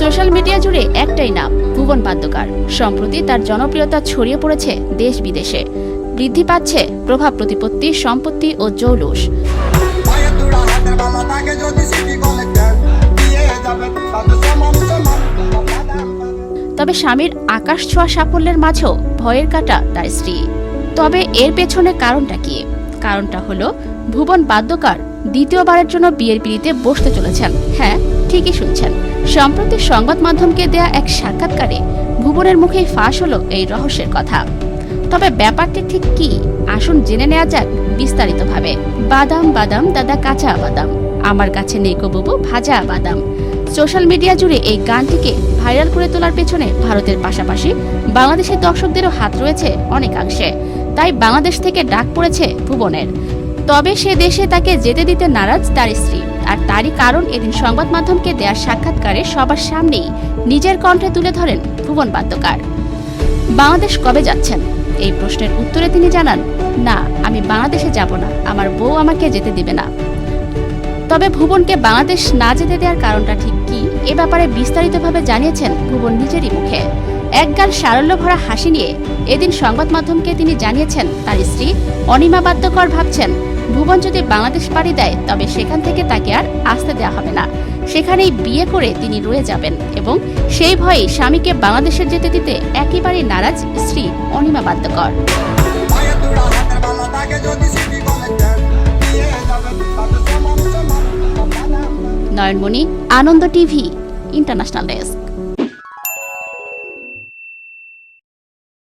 Social media জুড়ে একটাই নাম, ভুবন বাদ্যকার সম্প্রতি তার জনপ্রিয়তা ছড়িয়ে পড়েছে দেশ বিদেশে। বৃদ্ধি পাচ্ছে প্রভাব প্রতিপত্তি, সম্পত্তি ও জৌলুস। তবে স্বামীর আকাশ ছোঁয়া সাফল্যের মাঝেও ভয়ের কাটা তার স্ত্রী। তবে এর পেছনে কারণটা কি? কারণটা হলো ভুবন বাদ্যকার দ্বিতীয়বারের জন্য বিয়ের পিড়িতে বসতে চলেছেন। হ্যাঁ ঠিকই শুনছেন। সম্প্রতি সংবাদ মাধ্যমকে দেয়া এক সাক্ষাৎকারে ভুবনের মুখেই ফাঁস হলো এই রহস্যের কথা। তবে ব্যাপারটি ঠিক কি? আসুন জেনে নেওয়া যাক বিস্তারিতভাবে। বাদাম বাদাম, দাদা কাঁচা বাদাম। আমার কাছে নেই বুবু, ভাজা বাদাম। সোশ্যাল মিডিয়া জুড়ে এই গানটিকে ভাইরাল করে তোলার পেছনে ভারতের পাশাপাশি বাংলাদেশের দর্শকদেরও হাত রয়েছে অনেকাংশে। তাই বাংলাদেশ থেকে ডাক পড়েছে ভুবনের। তবে সে দেশে তাকে যেতে দিতে নারাজ তার স্ত্রী। আর তারই কারণ এদিন সংবাদ মাধ্যমকে দেওয়ার সাক্ষাৎকারে সবার সামনেই নিজের কণ্ঠে তুলে ধরেন ভুবন বাদ্যকার। বাংলাদেশ কবে যাচ্ছেন? এই প্রশ্নের উত্তরে তিনি জানান, না, আমি বাংলাদেশে যাব না। আমার বউ আমাকে যেতে দিবে না। তবে ভুবনকে বাংলাদেশ না যেতে দেওয়ার কারণটা ঠিক এ ব্যাপারে বিস্তারিতভাবে জানিয়েছেন ভুবন নিজেরই মুখে। একগাল সারল্য ভরা হাসি নিয়ে এদিন সংবাদ মাধ্যমকে তিনি জানিয়েছেন, তার স্ত্রী অনিমা বাদ্যকর ভাবছেন, ভুবন যদি বাংলাদেশ পাড়ি দেয়, তবে সেখান থেকে তাকে আর আসতে দেওয়া হবে না। সেখানেই বিয়ে করে তিনি রয়ে যাবেন এবং সেই ভয়ে স্বামীকে বাংলাদেশে যেতে দিতে একেবারে নারাজ স্ত্রী অনিমা বাদ্যকর। যদি Nayanmoni Ananda TV international desk.